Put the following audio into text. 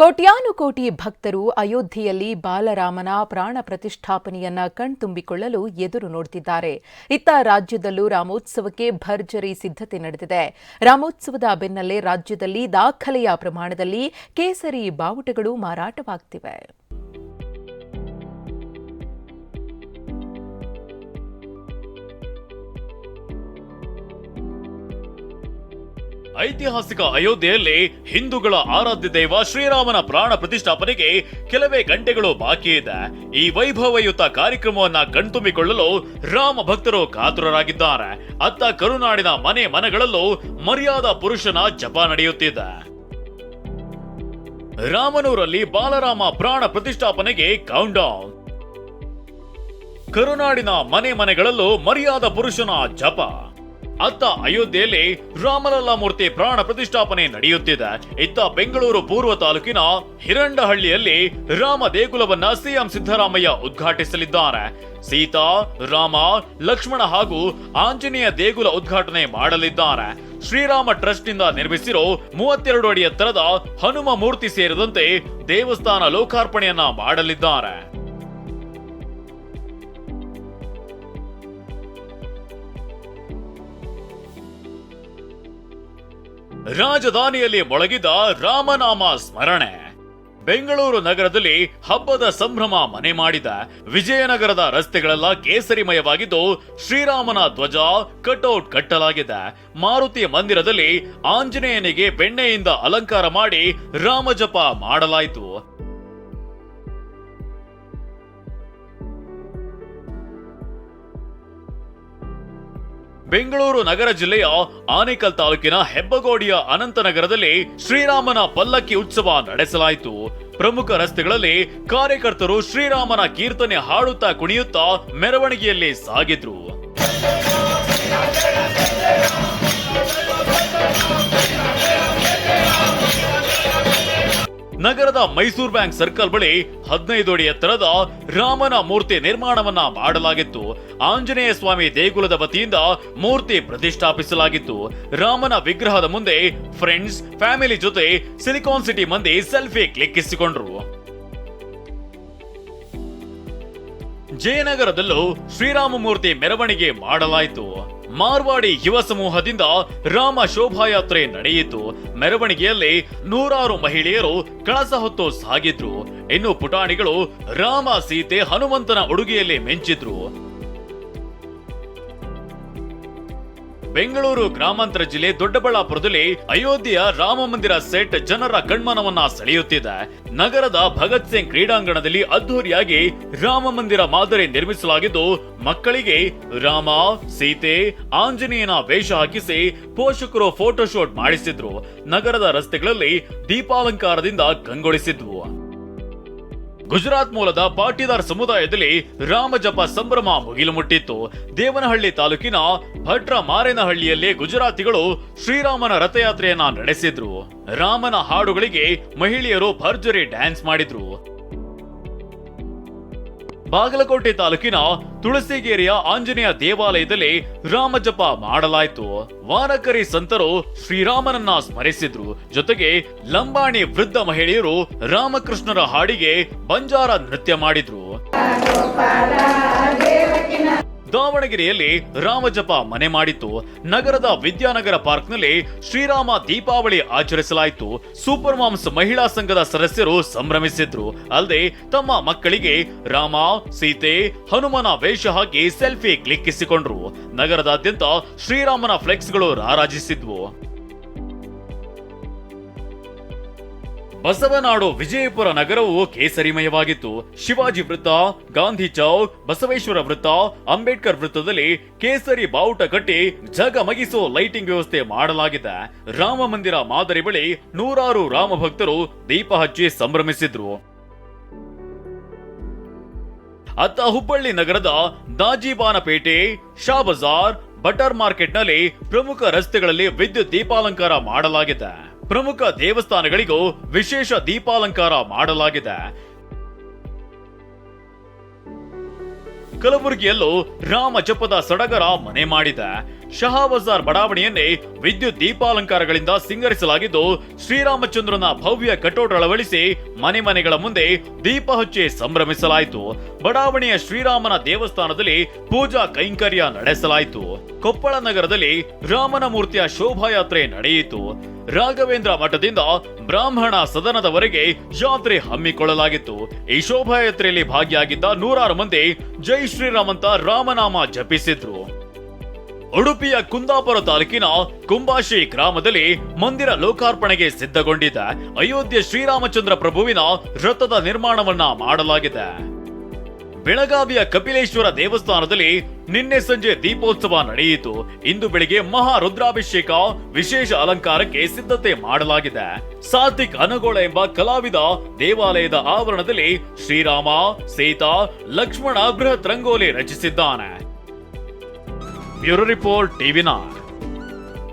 ಕೋಟ್ಯಾನುಕೋಟಿ ಭಕ್ತರು ಅಯೋಧ್ಯೆಯಲ್ಲಿ ಬಾಲರಾಮನ ಪ್ರಾಣ ಪ್ರತಿಷ್ಠಾಪನೆಯನ್ನ ಕಣ್ತುಂಬಿಕೊಳ್ಳಲು ಎದುರು ನೋಡುತ್ತಿದ್ದಾರೆ ಇತ್ತ ರಾಜ್ಯದಲ್ಲೂ ರಾಮೋತ್ಸವಕ್ಕೆ ಭರ್ಜರಿ ಸಿದ್ಧತೆ ನಡೆದಿದೆ. ರಾಮೋತ್ಸವದ ಬೆನ್ನಲ್ಲೇ ರಾಜ್ಯದಲ್ಲಿ ದಾಖಲೆಯ ಪ್ರಮಾಣದಲ್ಲಿ ಕೇಸರಿ ಬಾವುಟಗಳು ಮಾರಾಟವಾಗ್ತಿವೆ. ಐತಿಹಾಸಿಕ ಅಯೋಧ್ಯೆಯಲ್ಲಿ ಹಿಂದೂಗಳ ಆರಾಧ್ಯ ದೈವ ಶ್ರೀರಾಮನ ಪ್ರಾಣ ಪ್ರತಿಷ್ಠಾಪನೆಗೆ ಕೆಲವೇ ಗಂಟೆಗಳು ಬಾಕಿ ಇದೆ. ಈ ವೈಭವಯುತ ಕಾರ್ಯಕ್ರಮವನ್ನ ಕಣ್ತುಂಬಿಕೊಳ್ಳಲು ರಾಮ ಭಕ್ತರು ಕಾತುರರಾಗಿದ್ದಾರೆ. ಅತ್ತ ಕರುನಾಡಿನ ಮನೆ ಮನಗಳಲ್ಲೂ ಮರ್ಯಾದ ಪುರುಷನ ಜಪ ನಡೆಯುತ್ತಿದೆ. ರಾಮನೂರಲ್ಲಿ ಬಾಲರಾಮ ಪ್ರಾಣ ಪ್ರತಿಷ್ಠಾಪನೆಗೆ ಕೌಂಟ್ ಡೌನ್ ಕರುನಾಡಿನ ಮನೆ ಮನೆಗಳಲ್ಲೂ ಮರ್ಯಾದ ಪುರುಷನ ಜಪ. ಅತ್ತ ಅಯೋಧ್ಯೆಯಲ್ಲಿ ರಾಮಲಲ್ಲಾ ಮೂರ್ತಿ ಪ್ರಾಣ ಪ್ರತಿಷ್ಠಾಪನೆ ನಡೆಯುತ್ತಿದೆ. ಇತ್ತ ಬೆಂಗಳೂರು ಪೂರ್ವ ತಾಲೂಕಿನ ಹಿರಂಡಹಳ್ಳಿಯಲ್ಲಿ ರಾಮ ದೇಗುಲವನ್ನ ಸಿಎಂ ಸಿದ್ದರಾಮಯ್ಯ ಉದ್ಘಾಟಿಸಲಿದ್ದಾರೆ. ಸೀತಾ, ರಾಮ, ಲಕ್ಷ್ಮಣ ಹಾಗೂ ಆಂಜನೇಯ ದೇಗುಲ ಉದ್ಘಾಟನೆ ಮಾಡಲಿದ್ದಾರೆ. ಶ್ರೀರಾಮ ಟ್ರಸ್ಟ್ನಿಂದ ನಿರ್ಮಿಸಿರೋ ಮೂವತ್ತೆರಡು ಅಡಿ ಎತ್ತರದ ಹನುಮ ಮೂರ್ತಿ ಸೇರಿದಂತೆ ದೇವಸ್ಥಾನ ಲೋಕಾರ್ಪಣೆಯನ್ನ ಮಾಡಲಿದ್ದಾರೆ. ರಾಜಧಾನಿಯಲ್ಲಿ ಮೊಳಗಿದ ರಾಮನಾಮ ಸ್ಮರಣೆ. ಬೆಂಗಳೂರು ನಗರದಲ್ಲಿ ಹಬ್ಬದ ಸಂಭ್ರಮ ಮನೆ ಮಾಡಿದ ವಿಜಯನಗರದ ರಸ್ತೆಗಳೆಲ್ಲ ಕೇಸರಿಮಯವಾಗಿದ್ದು ಶ್ರೀರಾಮನ ಧ್ವಜ ಕಟೌಟ್ ಕಟ್ಟಲಾಗಿದೆ. ಮಾರುತಿ ಮಂದಿರದಲ್ಲಿ ಆಂಜನೇಯನಿಗೆ ಬೆಣ್ಣೆಯಿಂದ ಅಲಂಕಾರ ಮಾಡಿ ರಾಮಜಪ ಮಾಡಲಾಯಿತು. ಬೆಂಗಳೂರು ನಗರ ಜಿಲ್ಲೆಯ ಆನೇಕಲ್ ತಾಲೂಕಿನ ಹೆಬ್ಬಗೋಡಿಯ ಅನಂತನಗರದಲ್ಲಿ ಶ್ರೀರಾಮನ ಪಲ್ಲಕ್ಕಿ ಉತ್ಸವ ನಡೆಸಲಾಯಿತು. ಪ್ರಮುಖ ರಸ್ತೆಗಳಲ್ಲಿ ಕಾರ್ಯಕರ್ತರು ಶ್ರೀರಾಮನ ಕೀರ್ತನೆ ಹಾಡುತ್ತಾ ಕುಣಿಯುತ್ತಾ ಮೆರವಣಿಗೆಯಲ್ಲಿ ಸಾಗಿದ್ರು. ನಗರದ ಮೈಸೂರು ಬ್ಯಾಂಕ್ ಸರ್ಕಲ್ ಬಳಿ ಹದಿನೈದು ಅಡಿ ಎತ್ತರದ ರಾಮನ ಮೂರ್ತಿ ನಿರ್ಮಾಣವನ್ನ ಮಾಡಲಾಗಿತ್ತು. ಆಂಜನೇಯ ಸ್ವಾಮಿ ದೇಗುಲದ ವತಿಯಿಂದ ಮೂರ್ತಿ ಪ್ರತಿಷ್ಠಾಪಿಸಲಾಗಿತ್ತು. ರಾಮನ ವಿಗ್ರಹದ ಮುಂದೆ ಫ್ರೆಂಡ್ಸ್ ಫ್ಯಾಮಿಲಿ ಜೊತೆ ಸಿಲಿಕಾನ್ ಸಿಟಿ ಮಂದಿ ಸೆಲ್ಫಿ ಕ್ಲಿಕ್ಕಿಸಿಕೊಂಡ್ರು. ಜಯನಗರದಲ್ಲೂ ಶ್ರೀರಾಮ ಮೂರ್ತಿ ಮೆರವಣಿಗೆ ಮಾಡಲಾಯಿತು. ಮಾರ್ವಾಡಿ ಯುವ ಸಮೂಹದಿಂದ ರಾಮ ಶೋಭಾಯಾತ್ರೆ ನಡೆಯಿತು. ಮೆರವಣಿಗೆಯಲ್ಲಿ ನೂರಾರು ಮಹಿಳೆಯರು ಕಳಸ ಹೊತ್ತು ಸಾಗಿದ್ರು. ಇನ್ನು ಪುಟಾಣಿಗಳು ರಾಮ ಸೀತೆ ಹನುಮಂತನ ಉಡುಗೆಯಲ್ಲಿ ಮಿಂಚಿದ್ರು. ಬೆಂಗಳೂರು ಗ್ರಾಮಾಂತರ ಜಿಲ್ಲೆ ದೊಡ್ಡಬಳ್ಳಾಪುರದಲ್ಲಿ ಅಯೋಧ್ಯೆಯ ರಾಮ ಮಂದಿರ ಸೆಟ್ ಜನರ ಕಣ್ಮನವನ್ನ ಸೆಳೆಯುತ್ತಿದೆ. ನಗರದ ಭಗತ್ ಸಿಂಗ್ ಕ್ರೀಡಾಂಗಣದಲ್ಲಿ ಅದ್ದೂರಿಯಾಗಿ ರಾಮ ಮಂದಿರ ಮಾದರಿ ನಿರ್ಮಿಸಲಾಗಿದ್ದು, ಮಕ್ಕಳಿಗೆ ರಾಮ, ಸೀತೆ, ಆಂಜನೇಯನ ವೇಷ ಹಾಕಿಸಿ ಪೋಷಕರು ಫೋಟೋಶೂಟ್ ಮಾಡಿಸಿದ್ರು. ನಗರದ ರಸ್ತೆಗಳಲ್ಲಿ ದೀಪಾಲಂಕಾರದಿಂದ ಕಂಗೊಳಿಸಿದ್ವು ಗುಜರಾತ್ ಮೂಲದ ಪಾಟೀದಾರ್ ಸಮುದಾಯದಲ್ಲಿ ರಾಮಜಪ ಸಂಭ್ರಮ ಮುಗಿಲು ಮುಟ್ಟಿತ್ತು. ದೇವನಹಳ್ಳಿ ತಾಲೂಕಿನ ಭಟ್ರ ಮಾರೇನಹಳ್ಳಿಯಲ್ಲಿ ಗುಜರಾತಿಗಳು ಶ್ರೀರಾಮನ ರಥಯಾತ್ರೆಯನ್ನ ನಡೆಸಿದ್ರು. ರಾಮನ ಹಾಡುಗಳಿಗೆ ಮಹಿಳೆಯರು ಭರ್ಜರಿ ಡ್ಯಾನ್ಸ್ ಮಾಡಿದ್ರು. ಬಾಗಲಕೋಟೆ ತಾಲೂಕಿನ ತುಳಸಿಗೇರಿಯ ಆಂಜನೇಯ ದೇವಾಲಯದಲ್ಲಿ ರಾಮಜಪ ಮಾಡಲಾಯಿತು. ವಾರಕರಿ ಸಂತರು ಶ್ರೀರಾಮನನ್ನ ಸ್ಮರಿಸಿದ್ರು. ಜೊತೆಗೆ ಲಂಬಾಣಿ ವೃದ್ಧ ಮಹಿಳೆಯರು ರಾಮಕೃಷ್ಣರ ಹಾಡಿಗೆ ಬಂಜಾರ ನೃತ್ಯ ಮಾಡಿದ್ರು. ದಾವಣಗೆರೆಯಲ್ಲಿ ರಾಮಜಪ ಮನೆ ಮಾಡಿತ್ತು. ನಗರದ ವಿದ್ಯಾನಗರ ಪಾರ್ಕ್ನಲ್ಲಿ ಶ್ರೀರಾಮ ದೀಪಾವಳಿ ಆಚರಿಸಲಾಯಿತು. ಸೂಪರ್ ಮಾಮ್ಸ್ ಮಹಿಳಾ ಸಂಘದ ಸದಸ್ಯರು ಸಂಭ್ರಮಿಸಿದ್ರು. ಅಲ್ಲದೆ ತಮ್ಮ ಮಕ್ಕಳಿಗೆ ರಾಮ, ಸೀತೆ, ಹನುಮನ ವೇಷ ಹಾಕಿ ಸೆಲ್ಫಿ ಕ್ಲಿಕ್ಕಿಸಿಕೊಂಡ್ರು. ನಗರದಾದ್ಯಂತ ಶ್ರೀರಾಮನ ಫ್ಲೆಕ್ಸ್ಗಳು ರಾರಾಜಿಸಿದ್ವು. ಬಸವನಾಡು ವಿಜಯಪುರ ನಗರವು ಕೇಸರಿಮಯವಾಗಿತ್ತು. ಶಿವಾಜಿ ವೃತ್ತ, ಗಾಂಧಿ ಚೌಕ್, ಬಸವೇಶ್ವರ ವೃತ್ತ, ಅಂಬೇಡ್ಕರ್ ವೃತ್ತದಲ್ಲಿ ಕೇಸರಿ ಬಾವುಟ ಕಟ್ಟಿ ಜಗಮಗಿಸೋ ಲೈಟಿಂಗ್ ವ್ಯವಸ್ಥೆ ಮಾಡಲಾಗಿದೆ. ರಾಮ ಮಂದಿರ ಮಾದರಿ ಬಳಿ ನೂರಾರು ರಾಮ ಭಕ್ತರು ದೀಪ ಹಚ್ಚಿ ಸಂಭ್ರಮಿಸಿದ್ರು. ಅತ್ತ ಹುಬ್ಬಳ್ಳಿ ನಗರದ ದಾಜಿಬಾನಪೇಟೆ, ಶಾ ಬಜಾರ್, ಬಟರ್ ಮಾರ್ಕೆಟ್ನಲ್ಲಿ ಪ್ರಮುಖ ರಸ್ತೆಗಳಲ್ಲಿ ವಿದ್ಯುತ್ ದೀಪಾಲಂಕಾರ ಮಾಡಲಾಗಿದೆ. ಪ್ರಮುಖ ದೇವಸ್ಥಾನಗಳಿಗೂ ವಿಶೇಷ ದೀಪಾಲಂಕಾರ ಮಾಡಲಾಗಿದೆ. ಕಲಬುರಗಿಯಲ್ಲೂ ರಾಮ ಜಪದ ಸಡಗರ ಮನೆ ಮಾಡಿದೆ. ಶಹಾಬಜಾರ್ ಬಡಾವಣೆಯನ್ನೇ ವಿದ್ಯುತ್ ದೀಪಾಲಂಕಾರಗಳಿಂದ ಸಿಂಗರಿಸಲಾಗಿದ್ದು, ಶ್ರೀರಾಮಚಂದ್ರನ ಭವ್ಯ ಕಟೋಟ ಅಳವಡಿಸಿ ಮನೆ ಮನೆಗಳ ಮುಂದೆ ದೀಪ ಹಚ್ಚಿ ಸಂಭ್ರಮಿಸಲಾಯಿತು. ಬಡಾವಣೆಯ ಶ್ರೀರಾಮನ ದೇವಸ್ಥಾನದಲ್ಲಿ ಪೂಜಾ ಕೈಂಕರ್ಯ ನಡೆಸಲಾಯಿತು. ಕೊಪ್ಪಳ ನಗರದಲ್ಲಿ ರಾಮನ ಮೂರ್ತಿಯ ಶೋಭಾಯಾತ್ರೆ ನಡೆಯಿತು. ರಾಘವೇಂದ್ರ ಮಠದಿಂದ ಬ್ರಾಹ್ಮಣ ಸದನದವರೆಗೆ ಯಾತ್ರೆ ಹಮ್ಮಿಕೊಳ್ಳಲಾಗಿತ್ತು. ಈ ಶೋಭಾಯಾತ್ರೆಯಲ್ಲಿ ಭಾಗಿಯಾಗಿದ್ದ ನೂರಾರು ಮಂದಿ ಜೈ ಶ್ರೀರಾಮಂತ ರಾಮನಾಮ ಜಪಿಸಿದ್ರು. ಉಡುಪಿಯ ಕುಂದಾಪುರ ತಾಲೂಕಿನ ಕುಂಬಾಶಿ ಗ್ರಾಮದಲ್ಲಿ ಮಂದಿರ ಲೋಕಾರ್ಪಣೆಗೆ ಸಿದ್ಧಗೊಂಡಿದೆ ಅಯೋಧ್ಯೆ ಶ್ರೀರಾಮಚಂದ್ರ ಪ್ರಭುವಿನ ರಥದ ನಿರ್ಮಾಣವನ್ನ ಮಾಡಲಾಗಿದೆ. ಬೆಳಗಾವಿಯ ಕಪಿಲೇಶ್ವರ ದೇವಸ್ಥಾನದಲ್ಲಿ ನಿನ್ನೆ ಸಂಜೆ ದೀಪೋತ್ಸವ ನಡೆಯಿತು. ಇಂದು ಬೆಳಿಗ್ಗೆ ಮಹಾ ರುದ್ರಾಭಿಷೇಕ ವಿಶೇಷ ಅಲಂಕಾರಕ್ಕೆ ಸಿದ್ಧತೆ ಮಾಡಲಾಗಿದೆ. ಸಾತ್ವಿಕ್ ಅನಗೋಳ ಎಂಬ ಕಲಾವಿದ ದೇವಾಲಯದ ಆವರಣದಲ್ಲಿ ಶ್ರೀರಾಮ, ಸೀತಾ, ಲಕ್ಷ್ಮಣ ಬೃಹತ್ ರಂಗೋಲಿ ರಚಿಸಿದ್ದಾನೆ. Bureau report TV